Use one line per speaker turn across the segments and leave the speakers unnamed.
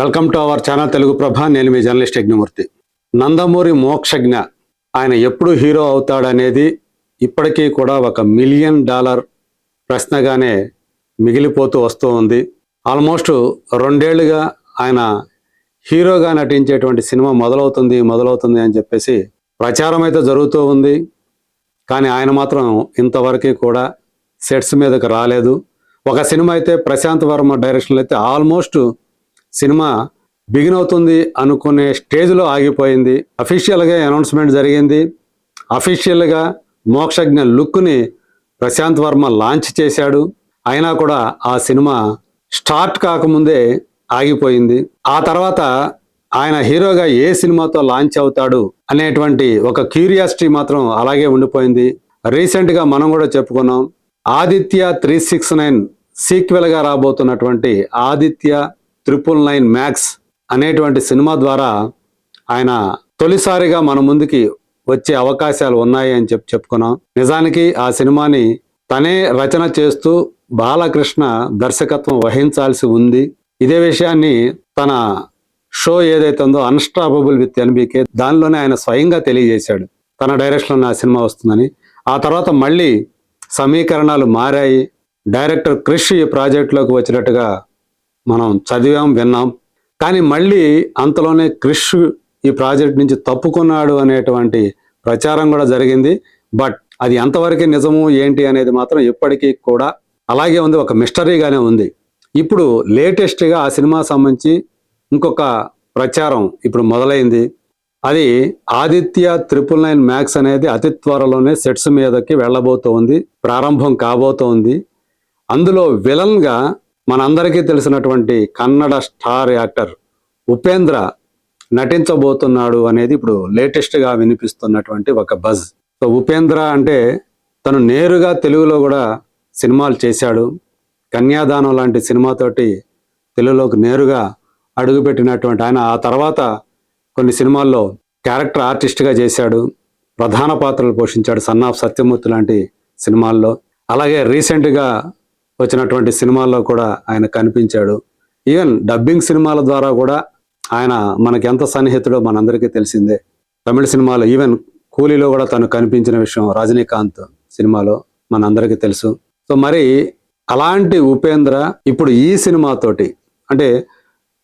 Welcome to our channel Telugu Prabha. నేను మీ journalist Yagnamurthy. Nandamuri Mokshagna. ఆయన ఎప్పుడు హీరో అవుతాడనేది ఇప్పటికీ కూడా ఒక మిలియన్ డాలర్ ప్రశ్నగానే మిగిలిపోతూ వస్తూ ఉంది. ఆల్మోస్ట్ రెండేళ్ళుగా ఆయన హీరోగా నటించేటువంటి సినిమా మొదలవుతుంది మొదలవుతుంది అని చెప్పేసి ప్రచారం అయితే జరుగుతూ ఉంది. కానీ ఆయన మాత్రం ఇంతవరకు కూడా సెట్స్ మీదకి రాలేదు. ఒక సినిమా అయితే ప్రశాంత్ వర్మ డైరెక్షన్లో అయితే ఆల్మోస్ట్ సినిమా బిగిన్ అవుతుంది అనుకునే స్టేజ్లో ఆగిపోయింది. అఫీషియల్గా అనౌన్స్మెంట్ జరిగింది. అఫీషియల్గా మోక్షజ్ఞ లుక్ని ప్రశాంత్ వర్మ లాంచ్ చేశాడు. అయినా కూడా ఆ సినిమా స్టార్ట్ కాకముందే ఆగిపోయింది. ఆ తర్వాత ఆయన హీరోగా ఏ సినిమాతో లాంచ్ అవుతాడు అనేటువంటి ఒక క్యూరియాసిటీ మాత్రం అలాగే ఉండిపోయింది. రీసెంట్గా మనం కూడా చెప్పుకున్నాం. ఆదిత్య త్రీ సిక్స్ నైన్ సీక్వెల్గా రాబోతున్నటువంటి ఆదిత్య త్రిపుల్ నైన్ మ్యాక్స్ అనేటువంటి సినిమా ద్వారా ఆయన తొలిసారిగా మన ముందుకి వచ్చే అవకాశాలు ఉన్నాయి అని చెప్పి చెప్పుకున్నాం. నిజానికి ఆ సినిమాని తనే రచన చేస్తూ బాలకృష్ణ దర్శకత్వం వహించాల్సి ఉంది. ఇదే విషయాన్ని తన షో ఏదైతే ఉందో అన్స్టాపబుల్ విత్ ఎన్బీకే దానిలోనే ఆయన స్వయంగా తెలియజేశాడు. తన డైరెక్షన్లో ఆ సినిమా వస్తుందని. ఆ తర్వాత మళ్ళీ సమీకరణాలు మారాయి. డైరెక్టర్ క్రిష్ ఈ ప్రాజెక్టులోకి వచ్చినట్టుగా మనం చదివాం విన్నాం. కానీ మళ్ళీ అంతలోనే క్రిష్ ఈ ప్రాజెక్ట్ నుంచి తప్పుకున్నాడు అనేటువంటి ప్రచారం కూడా జరిగింది. బట్ అది ఎంతవరకు నిజము ఏంటి అనేది మాత్రం ఇప్పటికీ కూడా అలాగే ఉంది ఒక మిస్టరీగానే ఉంది. ఇప్పుడు లేటెస్ట్గా ఆ సినిమా సంబంధించి ఇంకొక ప్రచారం ఇప్పుడు మొదలైంది. అది ఆదిత్య త్రిపుల్ నైన్ మ్యాక్స్ అనేది అతి త్వరలోనే సెట్స్ మీదకి వెళ్ళబోతోంది ప్రారంభం కాబోతోంది. అందులో విలన్గా మనందరికీ తెలిసినటువంటి కన్నడ స్టార్ యాక్టర్ ఉపేంద్ర నటించబోతున్నాడు అనేది ఇప్పుడు లేటెస్ట్గా వినిపిస్తున్నటువంటి ఒక బజ్. సో ఉపేంద్ర అంటే తను నేరుగా తెలుగులో కూడా సినిమాలు చేశాడు. కన్యాదానం లాంటి సినిమాతోటి తెలుగులోకి నేరుగా అడుగుపెట్టినటువంటి ఆయన. ఆ తర్వాత కొన్ని సినిమాల్లో క్యారెక్టర్ ఆర్టిస్ట్గా చేశాడు. ప్రధాన పాత్రలు పోషించాడు సన్ ఆఫ్ సత్యమూర్తి లాంటి సినిమాల్లో. అలాగే రీసెంట్గా వచ్చినటువంటి సినిమాల్లో కూడా ఆయన కనిపించాడు. ఈవెన్ డబ్బింగ్ సినిమాల ద్వారా కూడా ఆయన మనకి ఎంత సన్నిహితుడో మనందరికీ తెలిసిందే. తమిళ సినిమాలో ఈవెన్ కూలీలో కూడా తను కనిపించిన విషయం రజనీకాంత్ సినిమాలో మనందరికీ తెలుసు. సో మరి అలాంటి ఉపేంద్ర ఇప్పుడు ఈ సినిమాతోటి అంటే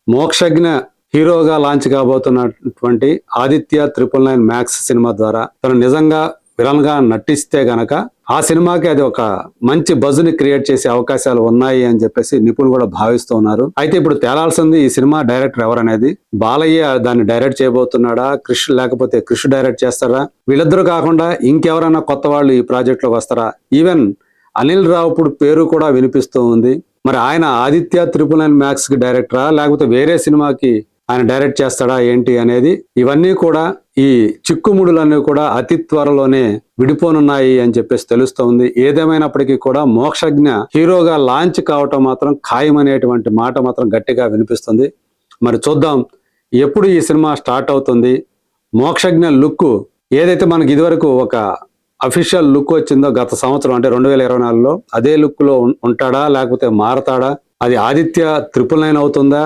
మోక్షజ్ఞ హీరోగా launch కాబోతున్నటువంటి Aditya triple nine max cinema ద్వారా తను నిజంగా విలన్గా నటిస్తే గనక ఆ సినిమాకి అది ఒక మంచి బజ్ని క్రియేట్ చేసే అవకాశాలు ఉన్నాయి అని చెప్పేసి నిపుణులు కూడా భావిస్తూ ఉన్నారు. అయితే ఇప్పుడు తేలాల్సింది ఈ సినిమా డైరెక్టర్ ఎవరనేది? బాలయ్య దాన్ని డైరెక్ట్ చేయబోతున్నాడా? క్రిష్ లేకపోతే క్రిష్ డైరెక్ట్ చేస్తారా? వీళ్ళిద్దరూ కాకుండా ఇంకెవరైనా కొత్త వాళ్ళు ఈ ప్రాజెక్టులోకి వస్తారా? ఈవెన్ అనిల్ రావుపుడు పేరు కూడా వినిపిస్తూ ఉంది. మరి ఆయన ఆదిత్య త్రిపుల్ నైన్ మ్యాక్స్కి డైరెక్టరా? లేకపోతే వేరే సినిమాకి ఆయన డైరెక్ట్ చేస్తాడా ఏంటి అనేది ఇవన్నీ కూడా ఈ చిక్కుముడులన్నీ కూడా అతి త్వరలోనే విడిపోనున్నాయి అని చెప్పేసి తెలుస్తోంది. ఏదేమైనప్పటికీ కూడా మోక్షజ్ఞ హీరోగా లాంచ్ కావటం మాత్రం ఖాయమనేటువంటి మాట మాత్రం గట్టిగా వినిపిస్తుంది. మరి చూద్దాం ఎప్పుడు ఈ సినిమా స్టార్ట్ అవుతుంది. మోక్షజ్ఞ లుక్ ఏదైతే మనకి ఇదివరకు ఒక అఫీషియల్ లుక్ వచ్చిందో గత సంవత్సరం అంటే రెండు వేల ఇరవై నాలుగులో అదే లుక్లో ఉంటాడా లేకపోతే మారతాడా? అది ఆదిత్య త్రిపుల్ నైన్ అవుతుందా?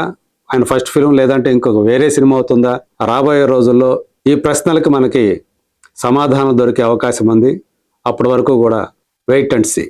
ఆయన ఫస్ట్ ఫిలిం లేదంటే ఇంకొక వేరే సినిమా అవుతుందా? రాబోయే రోజుల్లో ఈ ప్రశ్నలకు మనకి సమాధానం దొరికే అవకాశం ఉంది. అప్పటి వరకు కూడా వెయిట్ అండ్ సీ